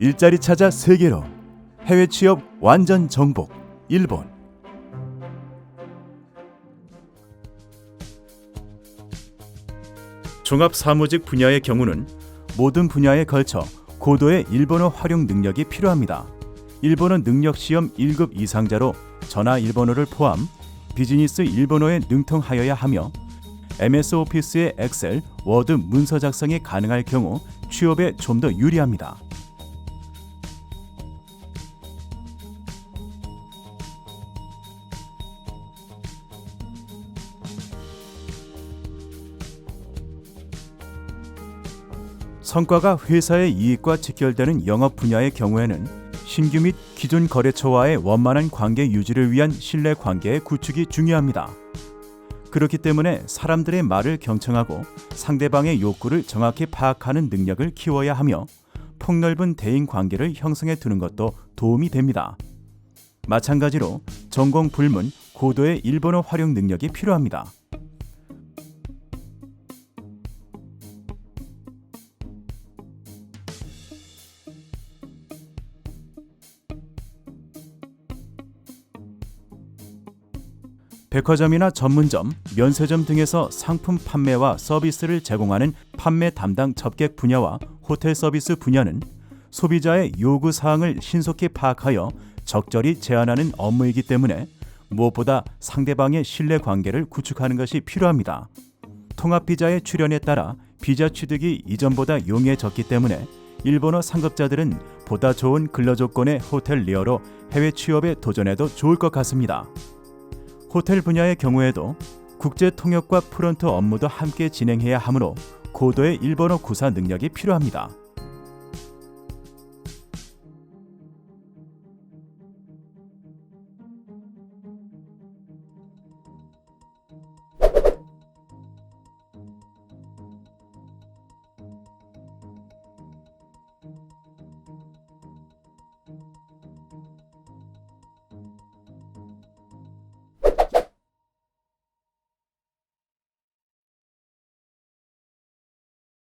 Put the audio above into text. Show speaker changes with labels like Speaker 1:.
Speaker 1: 일자리 찾아 세계로 해외 취업 완전 정복 일본 종합 사무직 분야의 경우는 모든 분야에 걸쳐 고도의 일본어 활용 능력이 필요합니다. 일본어 능력 시험 1급 이상자로 전화 일본어를 포함 비즈니스 일본어에 능통하여야 하며 MS 오피스의 엑셀, 워드 문서 작성이 가능할 경우 취업에 좀 더 유리합니다. 성과가 회사의 이익과 직결되는 영업 분야의 경우에는 신규 및 기존 거래처와의 원만한 관계 유지를 위한 신뢰 관계의 구축이 중요합니다. 그렇기 때문에 사람들의 말을 경청하고 상대방의 욕구를 정확히 파악하는 능력을 키워야 하며 폭넓은 대인 관계를 형성해 두는 것도 도움이 됩니다. 마찬가지로 전공 불문 고도의 일본어 활용 능력이 필요합니다. 백화점이나 전문점, 면세점 등에서 상품 판매와 서비스를 제공하는 판매 담당 접객 분야와 호텔 서비스 분야는 소비자의 요구 사항을 신속히 파악하여 적절히 제안하는 업무이기 때문에 무엇보다 상대방의 신뢰 관계를 구축하는 것이 필요합니다. 통합 비자의 출현에 따라 비자 취득이 이전보다 용이해졌기 때문에 일본어 상급자들은 보다 좋은 근로 조건의 호텔 리어로 해외 취업에 도전해도 좋을 것 같습니다. 호텔 분야의 경우에도 국제 통역과 프론트 업무도 함께 진행해야 하므로 고도의 일본어 구사 능력이 필요합니다.